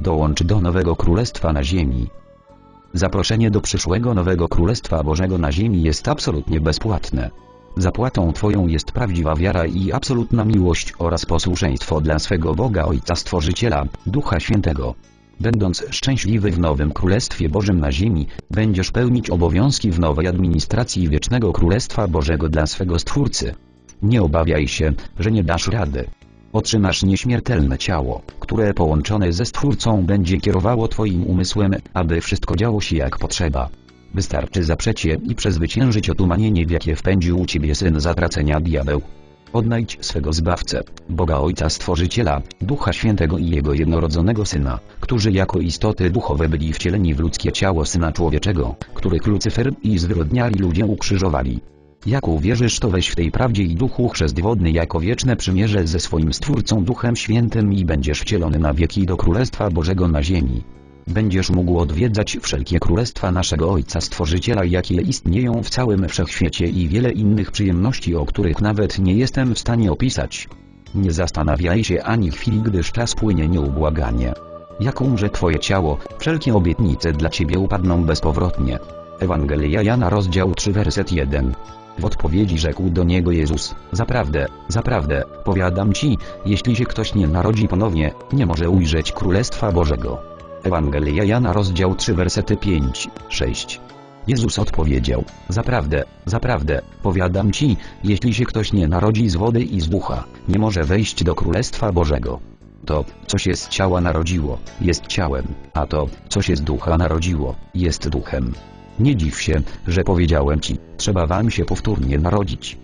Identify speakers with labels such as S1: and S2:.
S1: Dołącz do nowego królestwa na ziemi. Zaproszenie do przyszłego nowego Królestwa Bożego na ziemi jest absolutnie bezpłatne. Zapłatą Twoją jest prawdziwa wiara i absolutna miłość oraz posłuszeństwo dla swego Boga Ojca Stworzyciela, Ducha Świętego. Będąc szczęśliwy w nowym Królestwie Bożym na ziemi, będziesz pełnić obowiązki w nowej administracji wiecznego Królestwa Bożego dla swego Stwórcy. Nie obawiaj się, że nie dasz rady. Otrzymasz nieśmiertelne ciało, które połączone ze Stwórcą będzie kierowało Twoim umysłem, aby wszystko działo się jak potrzeba. Wystarczy zaprzecie i przezwyciężyć otumanienie w jakie wpędził Ciebie Syn zatracenia diabeł. Odnajdź swego Zbawcę, Boga Ojca Stworzyciela, Ducha Świętego i Jego jednorodzonego Syna, którzy jako istoty duchowe byli wcieleni w ludzkie ciało Syna Człowieczego, których Lucyfer i zwyrodniali ludzie ukrzyżowali. Jak uwierzysz to weź w tej prawdzie i duchu chrzest wodny jako wieczne przymierze ze swoim Stwórcą Duchem Świętym i będziesz wcielony na wieki do Królestwa Bożego na ziemi. Będziesz mógł odwiedzać wszelkie królestwa naszego Ojca Stworzyciela jakie istnieją w całym wszechświecie i wiele innych przyjemności o których nawet nie jestem w stanie opisać. Nie zastanawiaj się ani chwili gdyż czas płynie nieubłaganie. Jak umrze Twoje ciało, wszelkie obietnice dla Ciebie upadną bezpowrotnie. Ewangelia Jana rozdział 3 werset 1 w odpowiedzi rzekł do niego Jezus, zaprawdę, zaprawdę, powiadam ci, jeśli się ktoś nie narodzi ponownie, nie może ujrzeć Królestwa Bożego. Ewangelia Jana rozdział 3 wersety 5, 6. Jezus odpowiedział, zaprawdę, zaprawdę, powiadam ci, jeśli się ktoś nie narodzi z wody i z ducha, nie może wejść do Królestwa Bożego. To, co się z ciała narodziło, jest ciałem, a to, co się z ducha narodziło, jest duchem. Nie dziw się, że powiedziałem ci, trzeba wam się powtórnie narodzić.